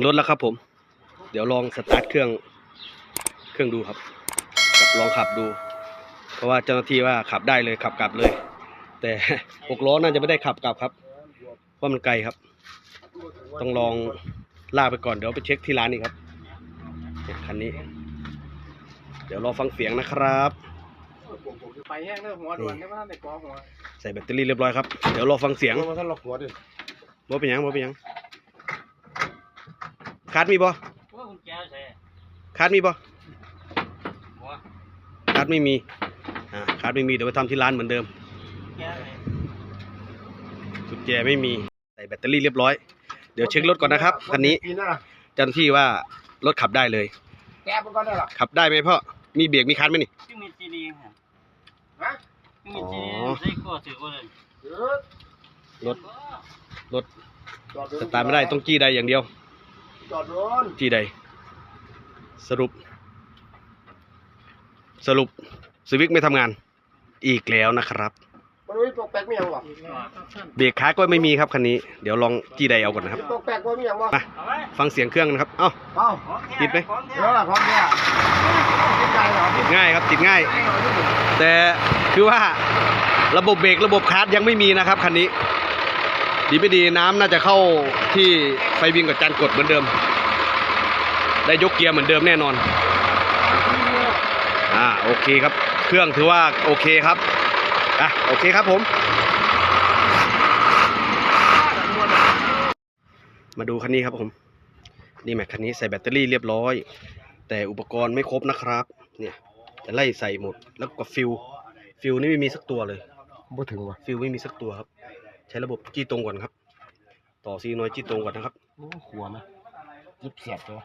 งรถแล้วครับผม เดี๋ยวลองสตาร์ทเครื่องเครื่องดูครับ กับลองขับดู เพราะว่าเจ้าหน้าที่ว่าขับได้เลยขับกลับเลย แต่หกล้อน่าจะไม่ได้ขับกลับครับ เพราะมันไกลครับ ต้องลองลากไปก่อนเดี๋ยวไปเช็คที่ร้านอีกครับเนี่ยคันนี้ เดี๋ยวรอฟังเสียงนะครับไปแห้งเด้อหัวด่วนได้ป่ะในกอหัวใส่แบตเตอรี่เรียบร้อยครับ เดี๋ยวรอฟังเสียงมาท่านล็อกหัวดิบ่เป็นหยังบ่เป็นหยัง คาดมีบ่ว่าคุณแก้วใช่คาดมีบ่หัวคาดไม่มีอ่าคาดไม่มีเดี๋ยวไปทำที่ร้านเหมือนเดิมแก้วเลยกุญแจไม่มีใส่แบตเตอรี่เรียบร้อย เดี๋ยวเช็ครถก่อนนะครับคันนี้ปีหน้าเจ้าหน้าที่ว่ารถขับได้เลย แก้มันก็ได้หรอขับได้ไหมพ่อมีเบรกมีคลันไหมนี่ที่มีจีดีครับฮะที่มีจีดีอ๋อ ใส่ข้อถือว่าเลยเออรถ รถจอดสตาร์ทไม่ได้ต้องจี้ใดอย่างเดียว จอดรถจี้ใด สรุป สรุปสวิกไม่ทำงาน อีกแล้วนะครับมันไม่ตกแปลกไม่ยังหรอเบรกค้าก็ไม่มีครับคันนี้ เดี๋ยวลองจี้ใดเอาก่อนนะครับตกแปลกว่าไม่ยังวะมาเอาไว้ฟังเสียงเครื่องนะครับ เอ้าเอ้าติดไหมของเดี๋แท้ยวละพร้อมเนี่ยติดใจเหรอติดง่ายครับติดง่าย แต่คือว่าระบบเบรกระบบคาร์ดยังไม่มีนะครับคันนี้ ดีไม่ดีน้ำน่าจะเข้าที่ไฟวิงกับจานกดเหมือนเดิม ได้ยกเกียร์เหมือนเดิมแน่นอน อ่าโอเคครับ เครื่องถือว่าโอเคครับอะโอเคครับผม มาดูคันนี้ครับผม นี่แม็กคันนี้ใส่แบตเตอรี่เรียบร้อย แต่อุปกรณ์ไม่ครบนะครับ เนี่ยจะไล่ใส่หมดแล้วก็ฟิลฟิลนี่ไม่มีสักตัวเลยบ่ถึงวะฟิลไม่มีสักตัวครับ ใช้ระบบจี้ตรงก่อนครับ ต่อซีน้อยจี้ตรงก่อนนะครับโอ้หัวไหมยิบเสียบตัว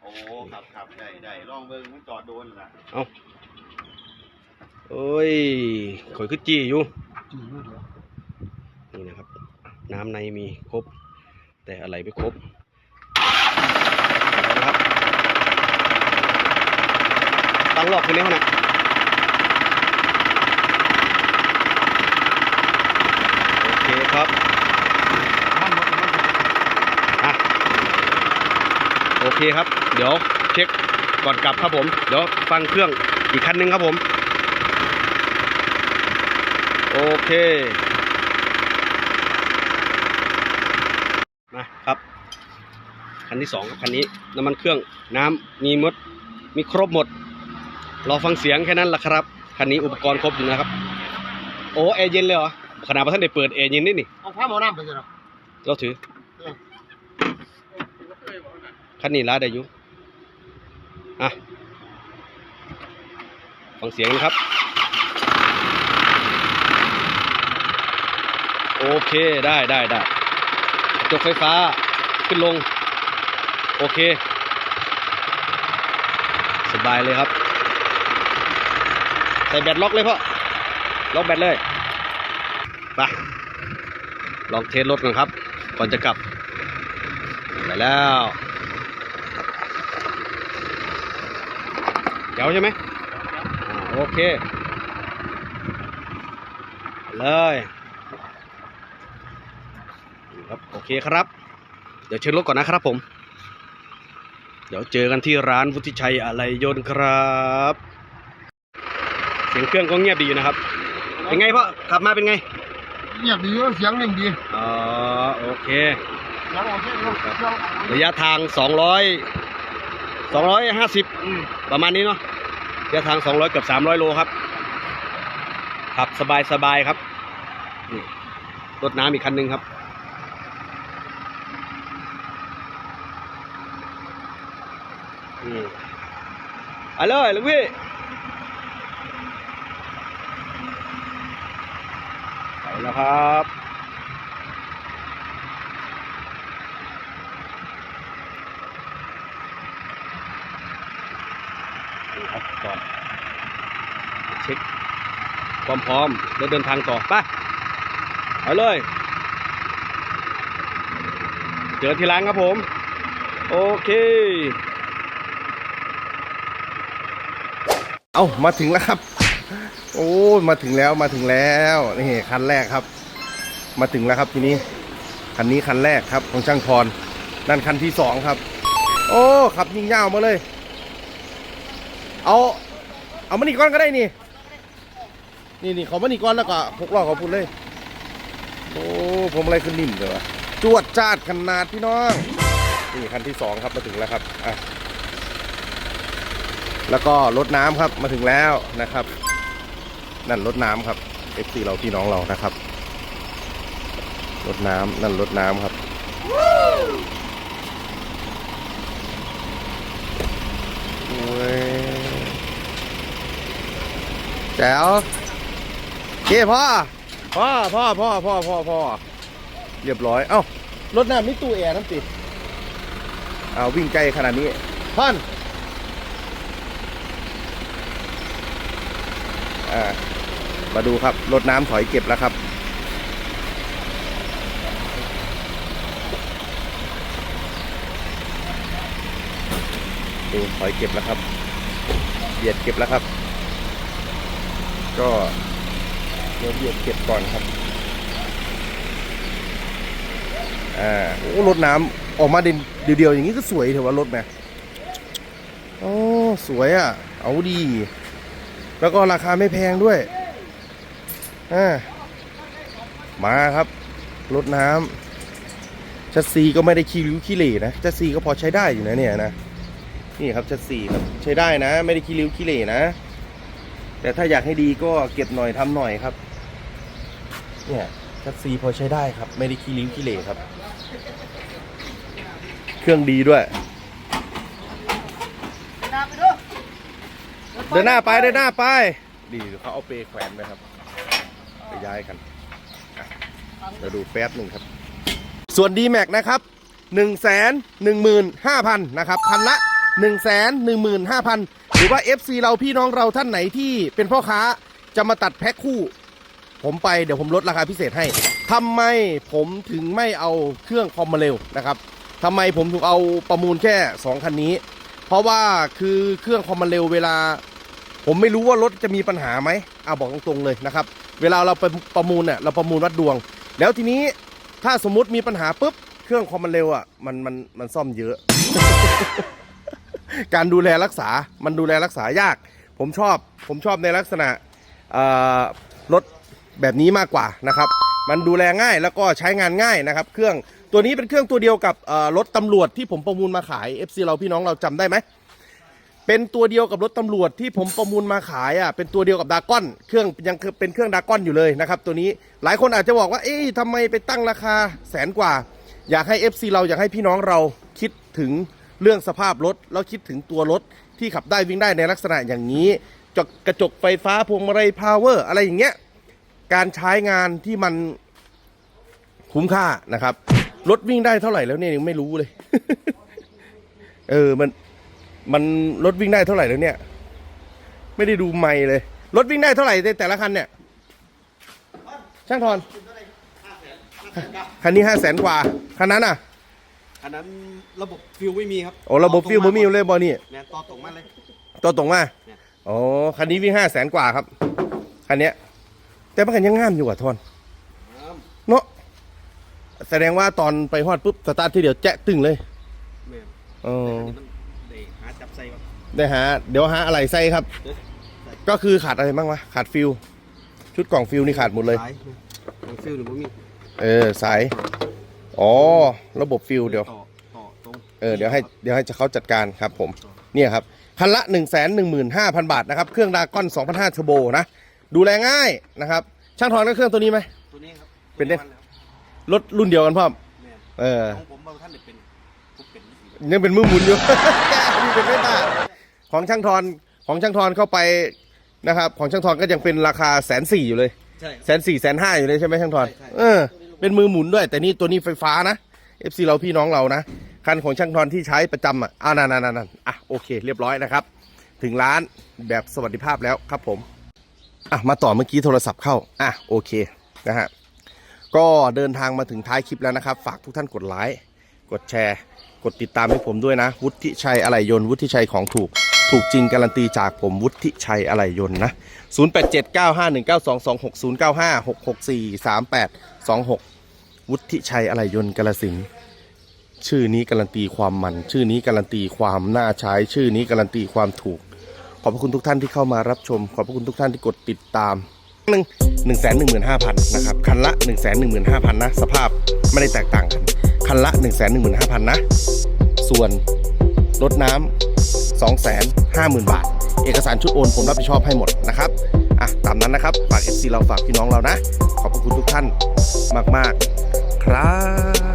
โอ้ครับครับได้ได้ลองเบิ่งมันจอดโดนล่ะเอาเอ้ยข่อยคือจี้อยู่จีอยู่เดียวนี่นะครับ น้ำในมีครบ แต่อะไรไม่ครบนะครับตั้งรอบคือแล้วนะโอ เคครับอะโอเคครับ เดี๋ยวเช็คก่อนกลับครับผม เดี๋ยวฟังเครื่องอีกคันหนึงครับผม โอเคนะครับ คันที่สองครับคันนี้ น้ำมันเครื่องน้ำมีมด มีครบหมด รอฟังเสียงแค่นั้นแหละครับ คันนี้อุปกรณ์ครบอยู่นะครับ โอ้แอร์เย็นเลยเหรอ ขนาดว่าท่านได้เปิดแอร์เย็นนี่นี่เอาผ้าหมอน้ำไปสิหรอเราถือเออคันนี้ลาได้อยู่อะฟังเสียงนะครับ โอเคได้ได้ได้กระจกไฟฟ้าขึ้นลง โอเค สบายเลยครับ ใส่แบตล็อกเลยพ่อล็อกแบตเลย ไปลองเทสรถกันครับ ก่อนจะกลับ ไปแล้วเดี๋ยวใช่ไหมโอเค เลยครับโอเคครับ เดี๋ยวเช็ครถก่อนนะครับผม เดี๋ยวเจอกันที่ร้านวุฒิชัยอะไรยนต์ครับ เสียงเครื่องก็เงียบดีอยู่นะครับ เป็นไงพ่อขับมาเป็นไง เงียบดีเสียงนิ่งดีอ๋อโอเค เสียงโอเคเสียงเสียงระยะทาง 200 250 อืมประมาณนี้เนาะระยะทาง 200 เกือบ 300 โลครับ ขับสบายสบายครับนี่รถน้ำอีกคันหนึ่งครับนี่ไปเลยลูกพี่ไป แล้วครับนี่ครับจอดเช็คความพร้อมแล้วเดินทางต่อไปไปเลย เจอที่ร้านครับผม โอเค เอามาถึงแล้วครับ โอ้มาถึงแล้วมาถึงแล้วนี่คันแรกครับ มาถึงแล้วครับทีนี้คันนี้คันแรกครับของช่างพรนั่นคันที่สองครับ โอ้ขับยิงยาวมาเลย เอาเอามานี่ก้อนก็ได้นี่ นี่นี่เขามานี่ก้อนแล้วก็พกล้อเขาพูดเลย โอ้ผมอะไรขึ้นนิ่มเลยวะจวดจาดขนาดพี่น้องนี่คันที่สองครับมาถึงแล้วครับอะแล้วก็รถน้ำครับมาถึงแล้วนะครับ นั่นรถน้ำครับ FC เราพี่น้องเรานะครับรถน้ำนั่นรถน้ำครับโอ้ยแจ๋วเก้พ่อ พ่อพ่อพ่อพ่อพ่อพ่อเรียบร้อย เอ้ารถน้ำนี่ตู้แอร์น้ำติดเอาวิ่งไกลขนาดนี้ท่าน อ่ามาดูครับรถน้ำถอยเก็บแล้วครับ ดูถอยเก็บแล้วครับเบียดเก็บแล้วครับ ก็เดี๋ยวเบียดเก็บก่อนครับอ่าโอ้รถน้ำออกมาเดียวเดียวๆอย่างนี้ก็สวยเถอะว่ารถนะโอ้สวยอะ เอาดี แล้วก็ราคาไม่แพงด้วยอ่ามาครับรถน้ำชัดซีก็ไม่ได้ขี้ริ้วขี้เหร่นะชัดซีก็พอใช้ได้อยู่นะเนี่ยนะนี่ครับชัดสี่ครับใช้ได้นะ ไม่ได้ขี้ริ้วขี้เหร่นะ แต่ถ้าอยากให้ดีก็เก็บหน่อยทำหน่อยครับ เนี่ยชัดซีพอใช้ได้ครับ ไม่ได้ขี้ริ้วขี้เหร่ครับ เครื่องดีด้วย เดินหน้าไปเดินหน้าไป ดีเขาเอาเปรย์แขวนไปครับ ไปย้ายกันอะเดี๋ยวดูแป๊บหนึ่งครับ ส่วน d m a x นะครับ 1 1 5 0 0 0 นะครับคันละ 1 1 5 0 0 0 หรือว่า FC เราพี่น้องเราท่านไหนที่เป็นพ่อค้าจะมาตัดแพ็คคู่ ผมไปเดี๋ยวผมลดราคาพิเศษให้ทำไมผมถึงไม่เอาเครื่องคอมมาเร็วนะครับทำไมผมถึงเอาประมูลแค่ 2 คันนี้ เพราะว่าคือเครื่องคอมมาเร็วเวลา ผมไม่รู้ว่ารถจะมีปัญหาไหมเอาบอกตรงๆเลยนะครับ เวลาเราไปประมูลเนี่ยเราประมูลวัดดวง แล้วทีนี้ถ้าสมมุติมีปัญหาปุ๊บเครื่องคอมมันเร็วอะมันมันมันซ่อมเยอะ การดูแลรักษา มันดูแลรักษายาก ผมชอบ ผมชอบในลักษณะรถแบบนี้มากกว่านะครับ มันดูแลง่ายแล้วก็ใช้งานง่ายนะครับ เครื่อง ตัวนี้เป็นเครื่องตัวเดียวกับรถตำรวจที่ผมประมูลมาขาย FC เราพี่น้องเราจำได้ไหมเป็นตัวเดียวกับรถตำรวจที่ผมประมูลมาขายอะเป็นตัวเดียวกับดาก้อน เครื่องยังคือเป็นเครื่องดาก้อนอยู่เลยนะครับตัวนี้หลายคนอาจจะบอกว่า เอ๊ะทำไมไปตั้งราคาแสนกว่า อยากให้ FC เราอยากให้พี่น้องเราคิดถึงเรื่องสภาพรถแล้วคิดถึงตัวรถที่ขับได้วิ่งได้ในลักษณะอย่างนี้จกกระจกไฟฟ้าพวงมาลัยพาวเวอร์อะไรอย่างเงี้ยการใช้งานที่มันคุ้มค่านะครับ รถวิ่งได้เท่าไหร่แล้วเนี่ยยังไม่รู้เลย เออมัน มันรถวิ่งได้เท่าไหร่แล้วเนี่ย ไม่ได้ดูไม่เลย รถวิ่งได้เท่าไหร่ในแต่ละคันเนี่ย ช่างทอนคันนี้ห้าแสนกว่า คันนั้นอะ อันนั้นระบบฟิลไม่มีครับโอ้ระบบฟิลบ่มีเลยบอนี่แมนต่อตรงมาเลยตัวตรงมาเนี่ยโอ้คันนี้วิ่งห้าแสนกว่าครับ คันเนี้ย แต่มันกันยังงามอยู่อะทอนเนาะ แสดงว่าตอนไปฮอดปุ๊บสตาร์ทที่เดียวแจ๊ะตึงเลยแมนเอออันนี้มันได้หาจับใส่ครับได้หาเดี๋ยวหาอะไรใส่ครับ ก็คือขาดอะไรบ้างวะขาดฟิลชุดกล่องฟิลนี่ขาดหมดเลย สายทางฟิลหรือบ่มีเออสายอ๋อระบบฟิลเดี๋ยว ต่อต่อตรงเออเดี๋ยวให้เดี๋ยวให้เขาจัดการครับผมเนี่ยครับคันละ 1 1 5 0 0 0 บาทนะครับ เครื่องดากอน2,500เทอร์โบนะ ดูแลง่ายนะครับ ช่างทอนก็เครื่องตัวนี้ไหมตัวนี้ครับเป็นได้ ตัวครับ รถรุ่นเดียวกันพ่อมแมนเออ ของผมบางท่านเนี่ยเป็นผมเป็นนี่สิยังเป็นมือหมุนอยู่มีเป็นไม่ได้ของช่างทอนของช่างทอนเข้าไปนะครับ ของช่างทอนก็ยังเป็นราคาแสนสี่อยู่เลยใช่ แสนสี่แสนห้าอยู่เลยใช่ไหมช่างทอนใช่ใช่ เออ เป็นมือหมุนด้วย แต่นี่ตัวนี้ไฟฟ้านะ FC เราพี่น้องเรานะคันของช่างทอนที่ใช้ประจำอะอ่านั่นนั่นนั่นอะโอเค เรียบร้อยนะครับ ถึงร้านแบบสวัสดิภาพแล้วครับผม อะมาต่อเมื่อกี้โทรศัพท์เข้า อะโอเคนะฮะ ก็เดินทางมาถึงท้ายคลิปแล้วนะครับ ฝากทุกท่านกดไลค์กดแชร์ กดติดตามให้ผมด้วยนะ วุฒิชัยอะไหล่ยนต์วุฒิชัยของถูก ถูกจริงการันตีจากผมวุฒิชัยอะไหล่ยนต์นะ 0879519226 095 664 3826 วุฒิชัยอะไหล่ยนต์กาลสินธุ์ชื่อนี้การันตีความมัน ชื่อนี้การันตีความน่าใช้ ชื่อนี้การันตีความถูก ขอบพระคุณทุกท่านที่เข้ามารับชม ขอบพระคุณทุกท่านที่กดติดตาม หนึ่งหนึ่งแสนหนึ่งหมื่นห้าพันนะครับคันละหนึ่งแสนหนึ่งหมื่นห้าพันนะ สภาพไม่ได้แตกต่างกัน คันละหนึ่งแสนหนึ่งหมื่นห้าพันนะ ส่วนรถน้ำสองแสนห้าหมื่นบาท เอกสารชุดโอนผมรับผิดชอบให้หมดนะครับอะตามนั้นนะครับ ฝากเอฟซีเราฝากพี่น้องเรานะ ขอบพระคุณทุกท่านมาก ๆ ครับ